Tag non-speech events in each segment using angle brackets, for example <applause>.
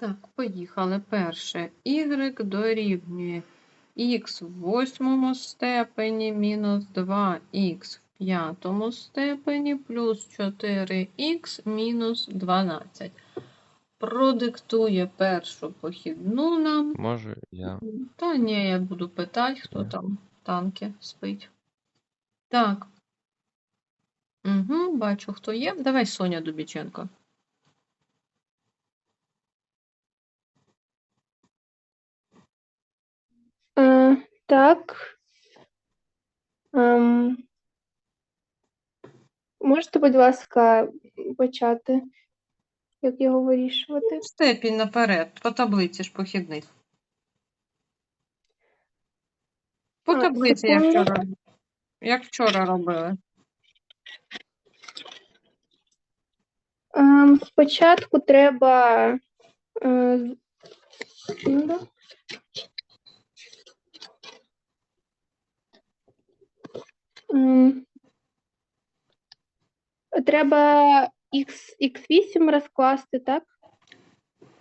Так, поїхали. Перше. Y дорівнює х в восьмому степені мінус 2х в п'ятому степені плюс 4х мінус 12. Продиктує першу похідну нам. Можу я. Та ні, я буду питати, хто Ні. там танки спить. Так. Угу, бачу, хто є. Давай Соня Дубіченко. Е, так. Ем, можете, будь ласка, почати, як його вирішувати? Степінь наперед, по таблиці ж похідних. По А, таблиці, як секунду. вчора, як вчора робили. Ем, спочатку треба. Е, з- секунду. Треба X, X8 розкласти, так?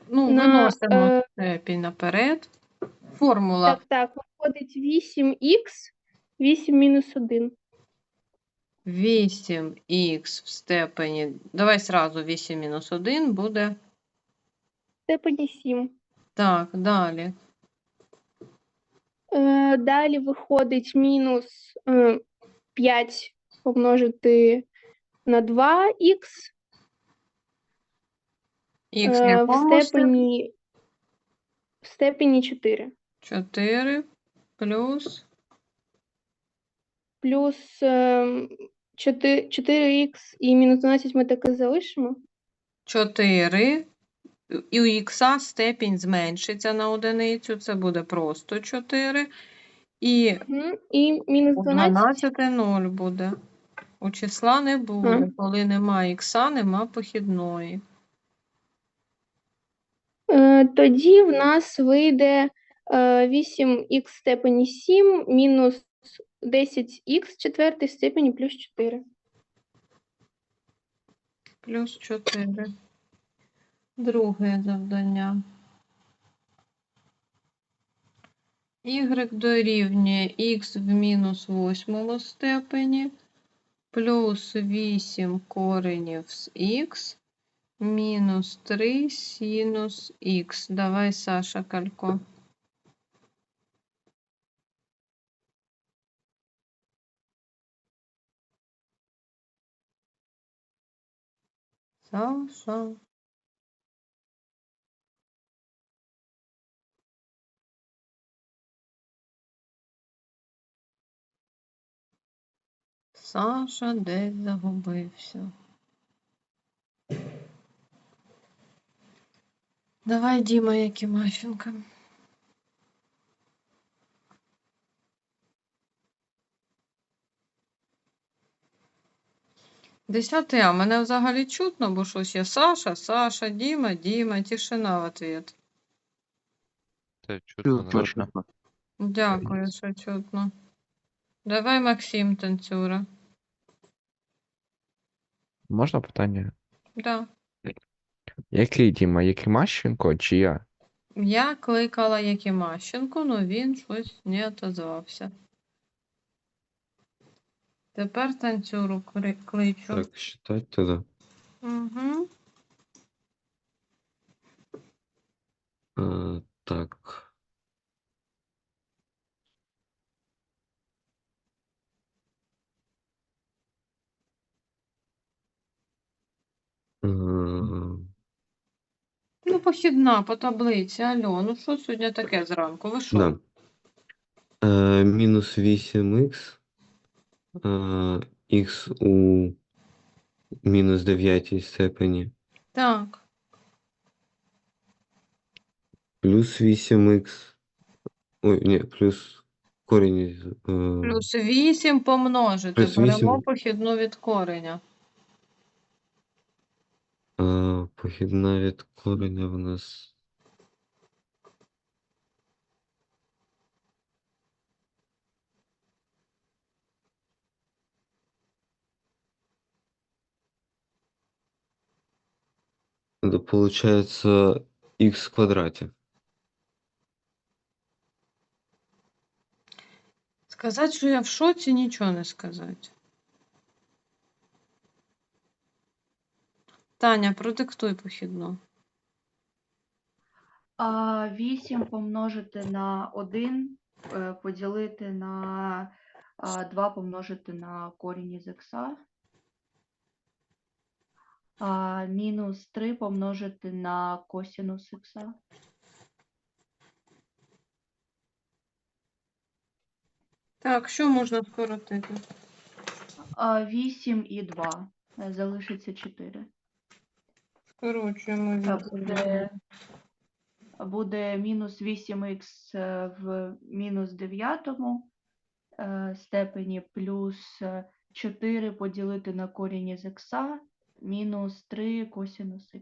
Ну, На, виносимо е, степінь наперед. Формула Так, так, виходить 8х, 8 мінус 1. 8х в степені. Давай сразу 8 мінус 1 буде. В степені 7. Так, далі. Е, далі виходить мінус е, 5 помножити на 2х Х е, в степені, в степені 4. 4 плюс Плюс е, 4, 4х і мінус 12 ми так і залишимо. 4. І у х степінь зменшиться на одиницю. Це буде просто 4. І Мгм. І мінус у 12. 12 0 буде. У числа не буде. Ага. Коли нема х, нема похідної. Е, тоді в нас вийде е, 8х в степені 7 мінус 10х в четвертій степені плюс 4. Плюс 4. Друге завдання. Y дорівнює х в мінус восьмому степені плюс 8 коренів з х мінус 3 синус х. Давай, Саша, калько. Саша. Саша десь загубився. Давай, Діма, Якимащенко. Десятий А. Мене взагалі чутно, бо щось є Саша, Саша, Діма, Діма, тишина в ответ. Це чутно. Точно. Дякую, що чутно. Давай, Максим, танцюра. Можна питання? Да. Який Діма? Якимащенко чи я? Я кликала Якимащенко, але він щось не отозвався. Тепер танцюру кри- кличу. Так, считать тогда. Угу. А, так. Ну, похідна по таблиці. Алло, ну що сьогодні таке зранку? Ви що? Да. Е, мінус 8х. Е, х у мінус 9 степені. Так. Плюс 8х. Ой, ні, плюс корінь із. е, Плюс 8 помножити. Плюс Беремо похідну від кореня. е, похідна від кореня в нас. Это получается х в квадраті. Сказати, що я в шоці, нічого не сказати. Таня, продиктуй похідну. А 8 помножити на 1, е, поділити на 2 помножити на корінь із х. А, мінус 3 помножити на косінус х. Так, що можна скоротити? А 8 і 2. Е, Залишиться 4. Скорочуємо Е, від Буде, буде мінус 8х в мінус 9 е, степені плюс е, 4 поділити на корінь із х мінус 3 косінус х.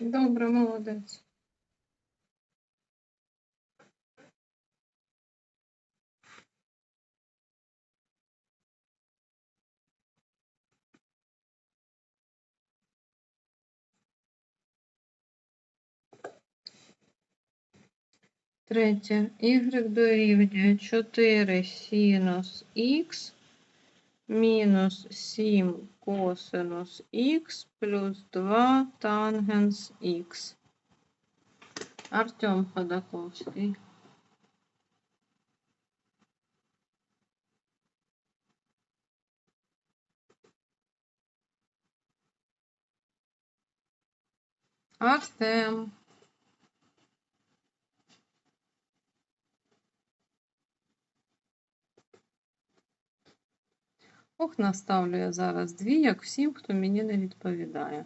Добре, молодець. Третє. Y дорівнює 4 синус х мінус 7 косинус х плюс 2 тангенс х. Артем Ходаковський. Артем. Ох, наставлю я зараз дві, як всім, хто мені не відповідає.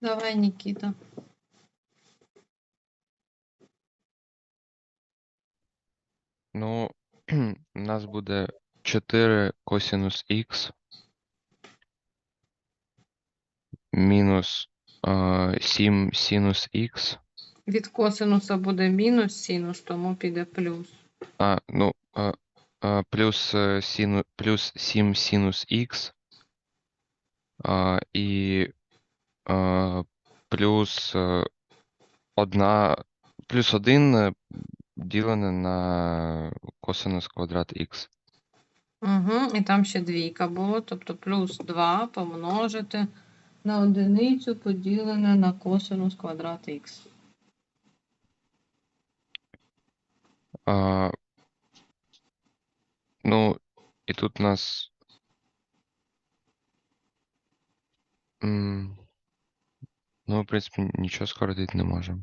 Давай, Нікіта. Ну, <clears throat> у нас буде 4 косінус х мінус е, 7 синус х. Від косинуса буде мінус синус, тому піде плюс. А, ну, е, е, плюс, е, сину, плюс 7 синус х. А, і е, плюс е, одна, плюс 1 ділене на косинус квадрат х. Угу, і там ще двійка було, тобто плюс 2 помножити на одиницю поділене на косинус квадрат х. А, ну, і тут у нас. м, Ну, в принципі, нічого скоротити не можемо.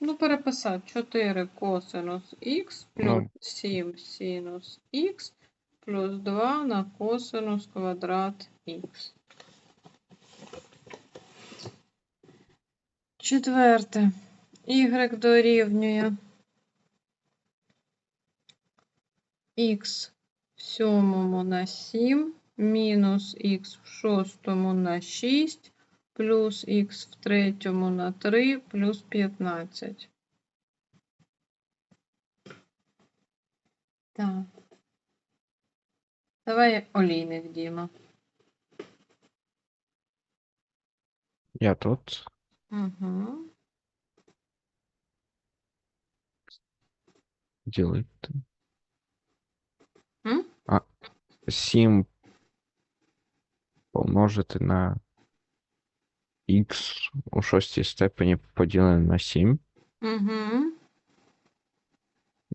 Ну, переписати 4 косинус х плюс Ну. 7 синус х плюс 2 на косинус квадрат х. Четверте. Y дорівнює х в сьомому на 7 мінус х в шостому на 6 плюс х в третьому на 3 плюс 15. Так. Давай олійник, Діма. Я тут. Угу. Ділити. М? А, 7 помножити на х у шостій степені поділене на 7. Угу.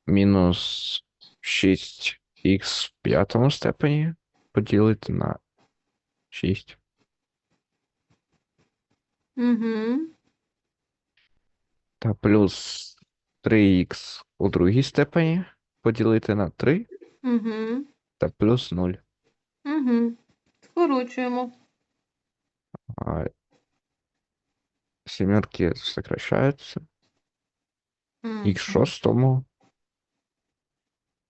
Мінус 6х в п'ятому степені поділити на 6. Угу. Та плюс 3х у другій степені поділити на 3 Угу. та плюс 0. Угу. Скорочуємо. А сімерки сокращаються. Мгм. Х шостому.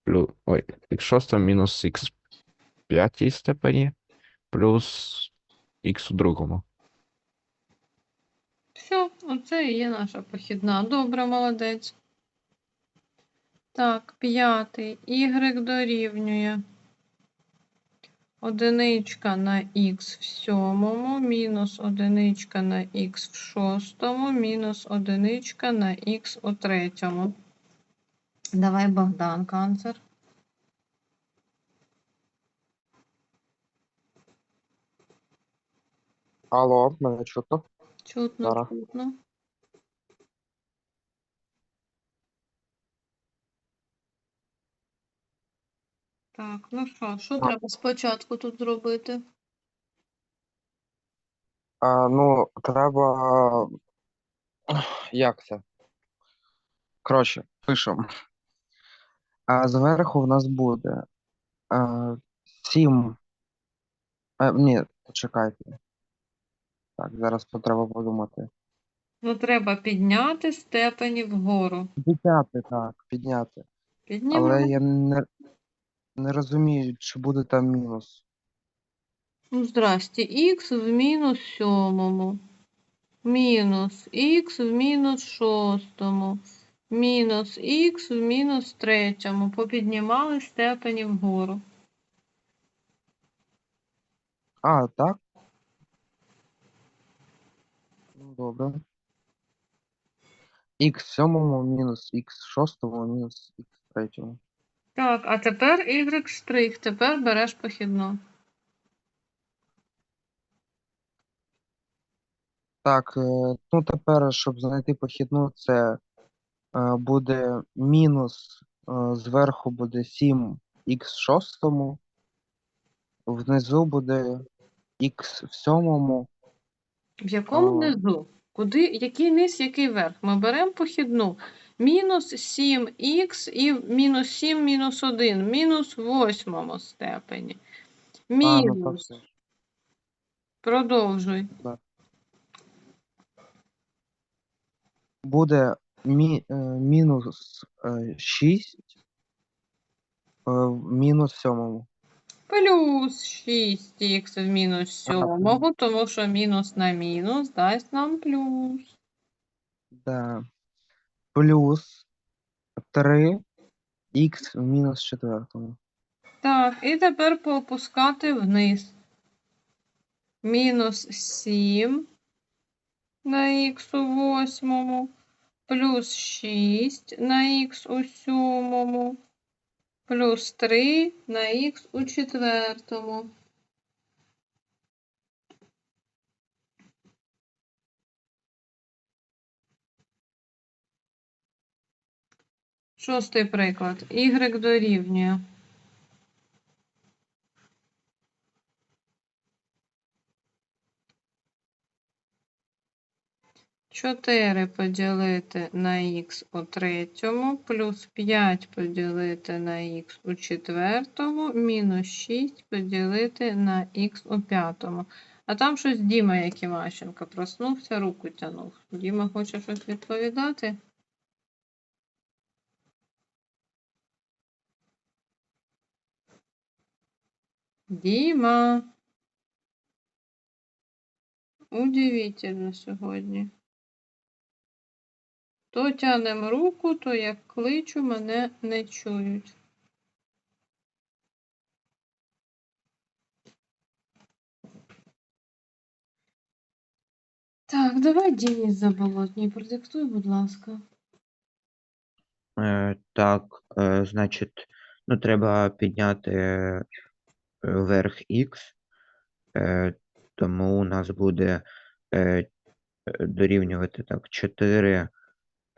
Плюс, ой, х шостому мінус х п'ятій степені плюс х у другому. Все, оце і є наша похідна. Добре, молодець. Так, п'ятий. Y дорівнює одиничка на х в сьомому, мінус одиничка на х в шостому, мінус одиничка на х у третьому. Давай, Богдан, канцер. Алло, мене чутно? Чутно, Зараз. чутно. Так, ну що, що треба спочатку тут зробити? А, ну, треба. Як це? Коротше, пишемо. А зверху в нас буде а, 7. А, ні, почекайте. Так, зараз треба подумати. Ну, треба підняти степені вгору. Підняти, так, підняти. Але я не, не розумію, чи буде там мінус. Ну, здрасте, х в мінус сьомому, мінус х в мінус шостому, мінус х в мінус третьому. Попіднімали степені вгору. А, так? Ну, добре. Х в сьомому мінус х в шостому мінус х в третьому. Так, а тепер y штрих, тепер береш похідну. Так, е, ну тепер, щоб знайти похідну, це е, буде мінус е, зверху буде 7 х в шостому, внизу буде х в сьомому. В якому О. низу? Куди, який низ, який верх? Ми беремо похідну. Мінус 7х і мінус 7 мінус 1, мінус в восьмому степені. А, ну Мінус. Продовжуй. Буде мі, е, мінус е, 6 е, мінус сьомому. Плюс 6х в мінус Ага. 7, тому що мінус на мінус дасть нам плюс. Да. Плюс 3 х в мінус четвертому. Так, і тепер поопускати вниз. Мінус 7 на х у восьмому, плюс 6 на х у сьомому, плюс 3 на х у четвертому. Шостий приклад. Y дорівнює. 4 поділити на х у третьому, плюс 5 поділити на х у четвертому, мінус 6 поділити на х у п'ятому. А там щось Діма Якимащенко проснувся, руку тянув. Діма хоче щось відповідати? Діма. Удивительно сьогодні. То тянем руку, то як кличу, мене не чують. Так, давай Діні Заболотній, продиктуй, будь ласка. Е, так, е, значить, ну треба підняти е, вверх X, е, тому у нас буде е, дорівнювати так 4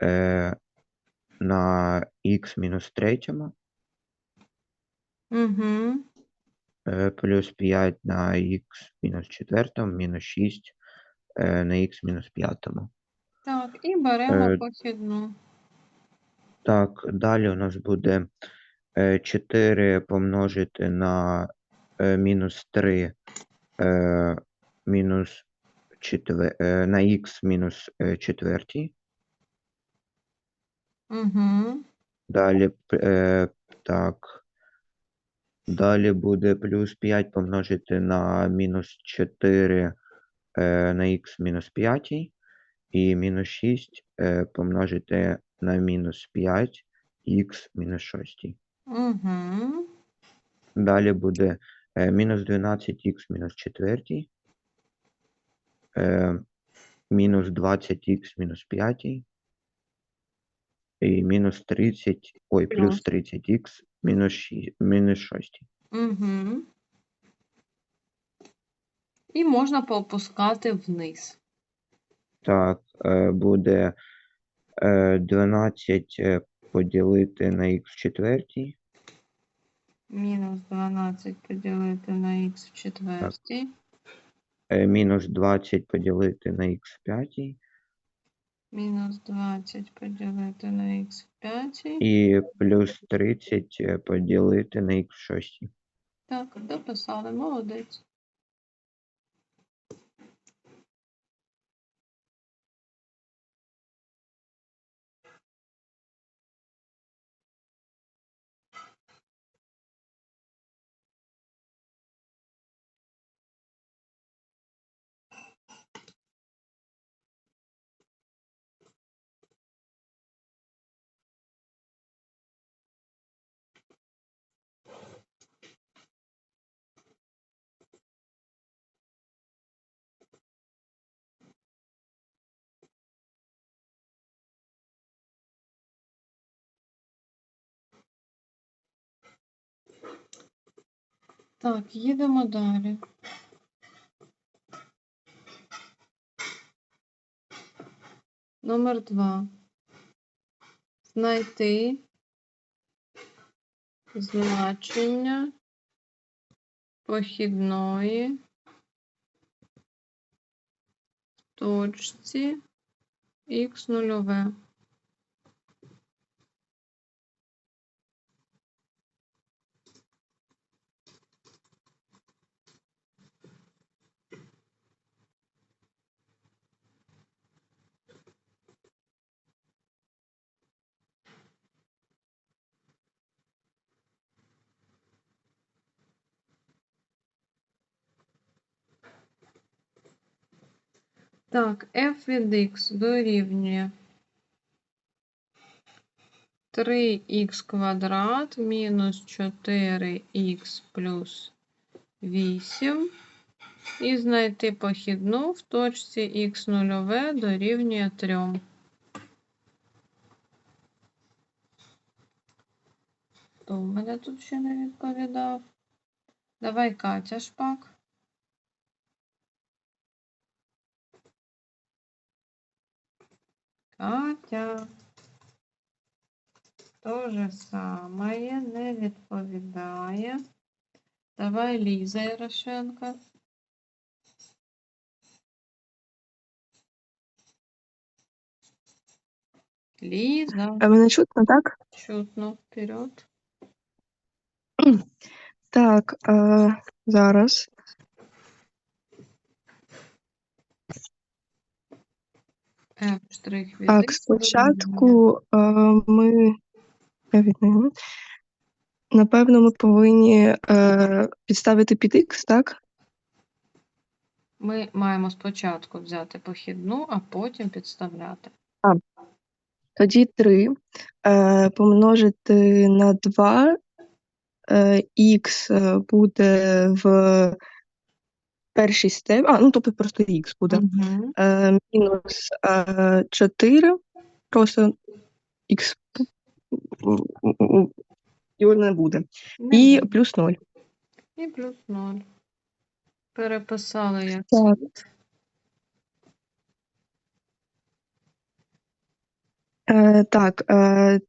е, на X мінус третьому, Угу. е, плюс 5 на X мінус четвертому, мінус 6 е, на X мінус п'ятому. Так, і беремо Е, похідну. Так, далі у нас буде е, 4 помножити на е, мінус 3 е, мінус четвер... е, на х мінус е, четвертій. Угу. Далі, е, так. Далі буде плюс 5 помножити на мінус 4 е, на х мінус 5. І мінус 6 е, помножити на мінус 5 х мінус 6. Угу. Далі буде Е, мінус 12х мінус 4. Е, мінус 20х мінус 5. І мінус 30, ой, плюс 30х мінус 6, мінус 6. Угу. І можна поопускати вниз. Так, буде е, 12 е, поділити на х в четвертій. Мінус 12 поділити на х в четвертій. Е, мінус 20 поділити на х в п'ятій. Мінус 20 поділити на х в 5. І плюс 30 е, поділити на х в 6. Так, дописали, молодець. Так, їдемо далі. Номер два. Знайти значення похідної точці х нульове. Так, f від x дорівнює 3х квадрат мінус 4х плюс 8. І знайти похідну в точці х нульове дорівнює 3. Хто в мене тут ще не відповідав? Давай, Катя Шпак. Катя. То же самое, не відповідає. Давай Ліза Ярошенко. Ліза, А мене чутно, так? чутно, вперед. Так, е, зараз. F від Так, спочатку е, ми я віднайму. Напевно, ми повинні е, підставити під X, так? Ми маємо спочатку взяти похідну, а потім підставляти. Тоді 3 е, помножити на 2. Е, Х буде в першій степені, а, ну тобто просто Х буде. Угу. Е, мінус е, 4, просто Х його не буде. І плюс 0. І плюс 0. Переписали як Так. Е, так, е,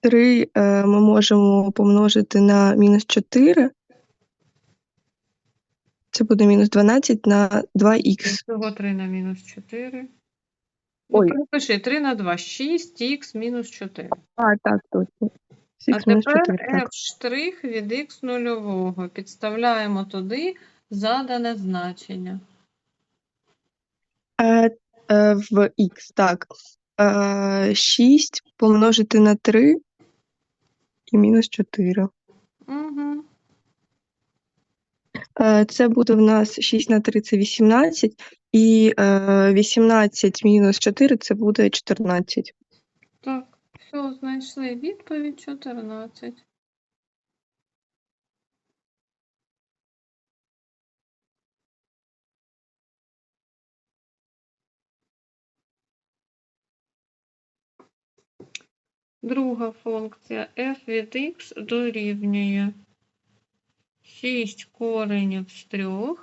3 е, ми можемо помножити на мінус 4. Це буде мінус 12 на 2х. Всього 3 на мінус 4. Ой. Ну, перепиши 3 на 2, 6х мінус 4. А, так, точно. А 6 мінус тепер 4, так. f від х нульового. Підставляємо туди задане значення. Е, е, в х, так. Е, 6 помножити на 3 і мінус 4. Угу. Е, це буде в нас 6 на 3 – це 18, і е, 18 мінус 4 – це буде 14. Так, все, знайшли відповідь 14. Друга функція f від x дорівнює 6 коренів з 3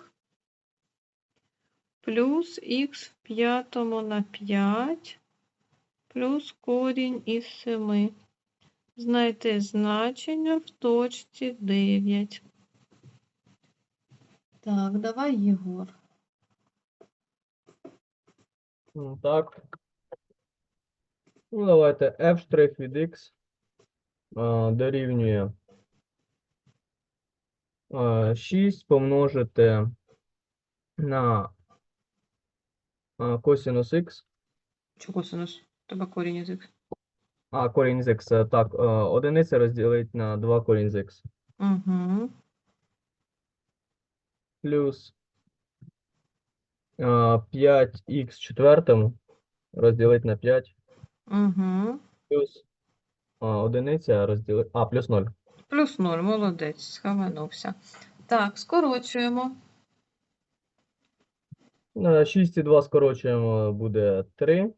плюс х в п'ятому на 5 плюс корінь із 7. Знайти значення в точці 9. Так, давай, Єгор. Ну, Так. Ну, давайте f' від x а, дорівнює 6 помножити на косинус x. Чого косинус? Тебе корінь із х. А, корінь з x. Так, одиниця розділити на 2 корінь з x. Угу. Плюс а, 5х четвертому розділити на 5. Угу. Плюс одиниця розділити. А, плюс 0. Плюс 0, молодець, схаменувся. Так, скорочуємо. 6 і 2 скорочуємо, буде 3.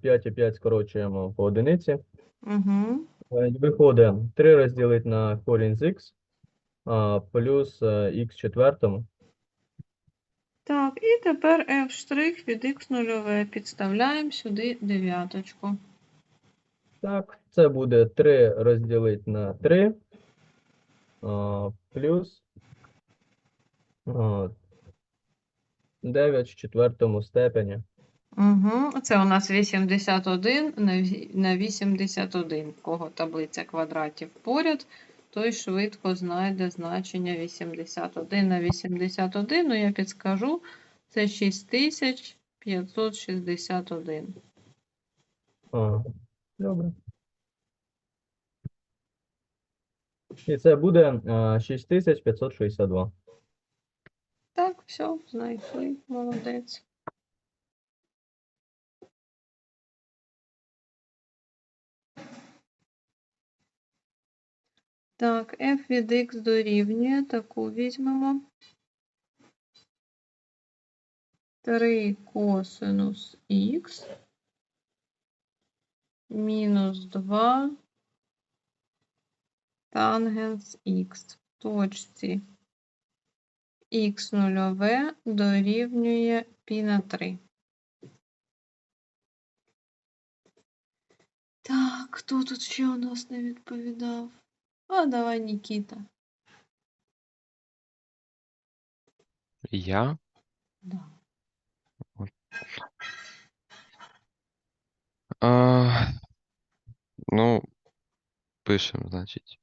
5 і 5 скорочуємо по одиниці. Угу. Е, Виходить 3 розділити на корінь з х плюс х четвертому. Так, і тепер f' від x нульове. Підставляємо сюди дев'яточку. Так, це буде 3 розділити на 3 а, плюс а, 9 в четвертому степені. Угу. Це у нас 81 на ві- на 81. В кого таблиця квадратів поряд, той швидко знайде значення 81 на 81. Ну, я підскажу, це 6561. А, добре. І це буде а, 6562. Так, все, знайшли. Молодець. Так, f від x дорівнює, таку візьмемо. 3 косинус х мінус 2 тангенс х в точці х нульове дорівнює пі на 3. Так, хто тут ще у нас не відповідав? А, давай, Нікіта. Я? Да. А, ну, пишемо, значить.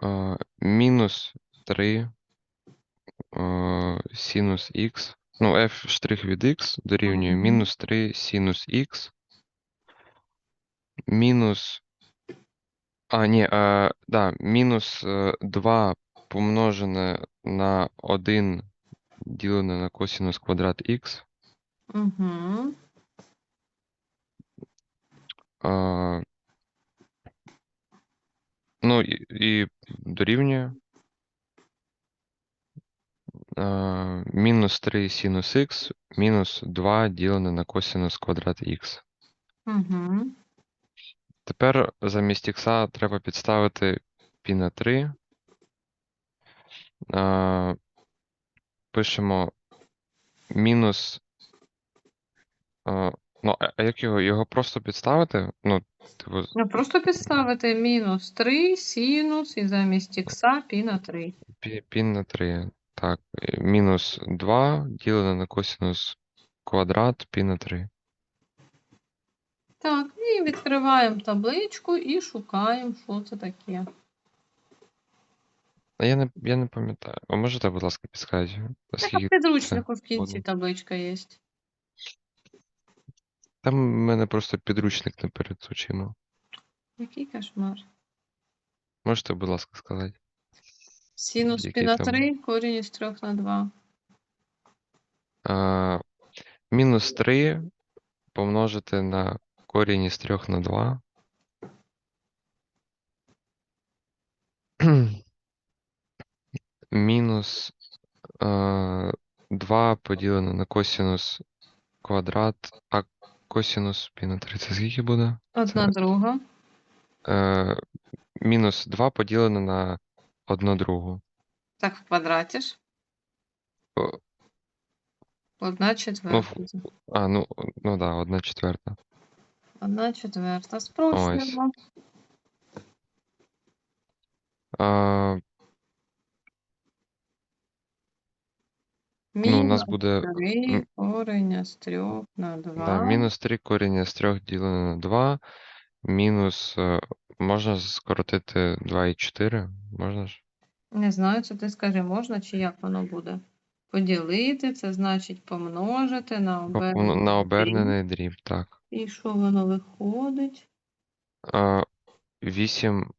А, мінус 3 а, синус х. Ну, f штрих від x дорівнює мінус 3 синус х. Мінус. А, ні, а, да, мінус 2 помножене на 1 ділене на косинус квадрат х. Угу. Ну і, і дорівнює. А, мінус 3 синус х мінус 2 ділене на косинус квадрат х. Угу. Тепер замість х треба підставити пі на 3. А, пишемо мінус. Ну, а як його? Його просто підставити? Ну, типу, Ну, просто підставити мінус 3 синус і замість х пі на 3. пі, пі на 3. Так, е, мінус 2 ділене на косинус квадрат пі на 3. Так, і відкриваємо табличку і шукаємо, що це таке. А я не, я не пам'ятаю. А можете, будь ласка, підсказати? Так, в підручнику в кінці табличка є. Там в мене просто підручник не перед очима. Який кошмар. Можете, будь ласка, сказати? Синус пі Який на там? 3, корінь із 3 на 2. А, мінус 3 помножити на корінь із 3 на 2. <clears throat> Мінус а, 2 поділено на косинус квадрат, а косинус пі на 3 це скільки буде? Одна Це- друга. е, мінус 2 поділено на одну другу. Так в квадраті ж. О. Одна четверта. А, ну, ну да, 1 четверта. Одна четверта. Спрощуємо. А, ну, у нас Мінус буде 3 м- корення з 3 на 2. да, мінус 3 коріння з 3 ділено на 2. Мінус, е, можна скоротити 2 і 4? Можна ж? Не знаю, це ти скажи, можна чи як воно буде? Поділити, це значить помножити на По- обернений На обернений дріб, так. І що воно виходить? А, 8.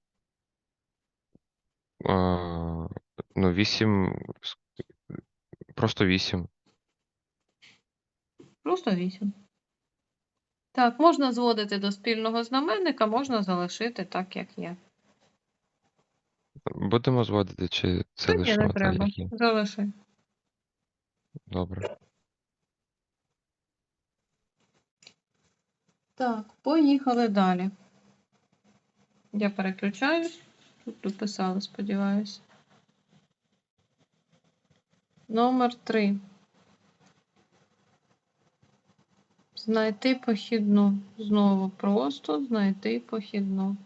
А, ну, 8. Просто 8. Просто 8. Так, можна зводити до спільного знаменника, можна залишити так, як є. Будемо зводити, чи це Та ні, лише не треба. Залиши. Добре. Так, поїхали далі. Я переключаюсь. Тут дописали, сподіваюся. Номер 3. Знайти похідну. Знову просто знайти похідну.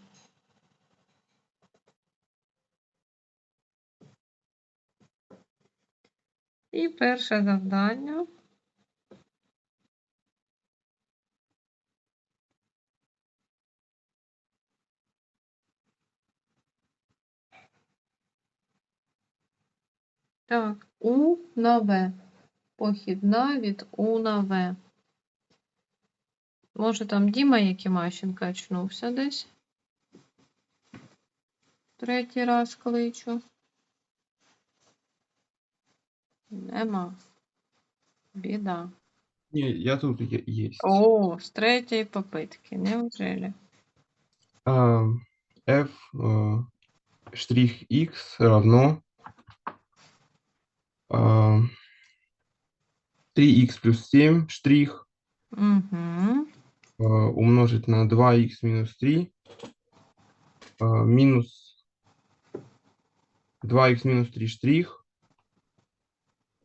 І перше завдання. Так, У на В. Похідна від У на В. Може там Діма Якимащенко очнувся десь? Третій раз кличу. Нема. Біда. Не, я тут е- есть. О, з третьої попитки. Неужели? А, f э, штрих x равно а, 3x плюс 7 штрих Угу. умножить на 2x минус 3 а, минус 2x минус 3 штрих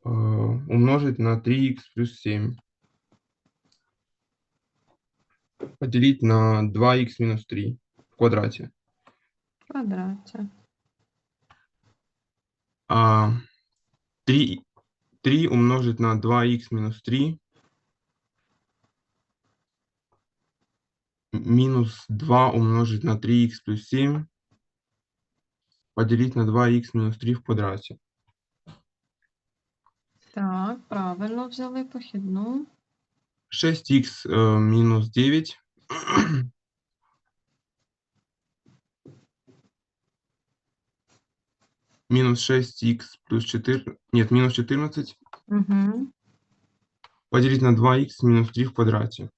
а, умножить на 3x плюс 7 поделить на 2x минус 3 в квадрате. В квадраті. А 3, 3 умножить на 2х минус 3 минус 2 умножить на 3х плюс 7 поделить на 2х минус 3 в квадрате. Так, правильно взяли похідну. 6х э, минус 9 <clears throat> минус 6х плюс 4, нет, минус 14 Угу. поделить на 2х минус 3 в квадрате.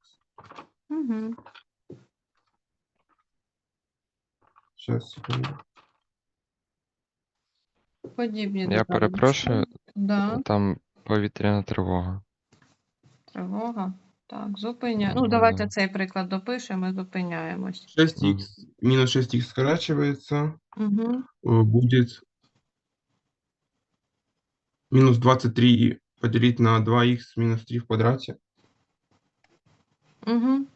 Угу. Сейчас, секунду. Подібні Я перепрошую, Да, там повітряна тривога. тривога. Так, зупиняємо. Ну, Ну, давайте да. цей приклад допишемо і зупиняємось. 6х минус 6х скорачивается. Угу. э, будет минус 23 поделить на 2х минус 3 в квадрате. Угу.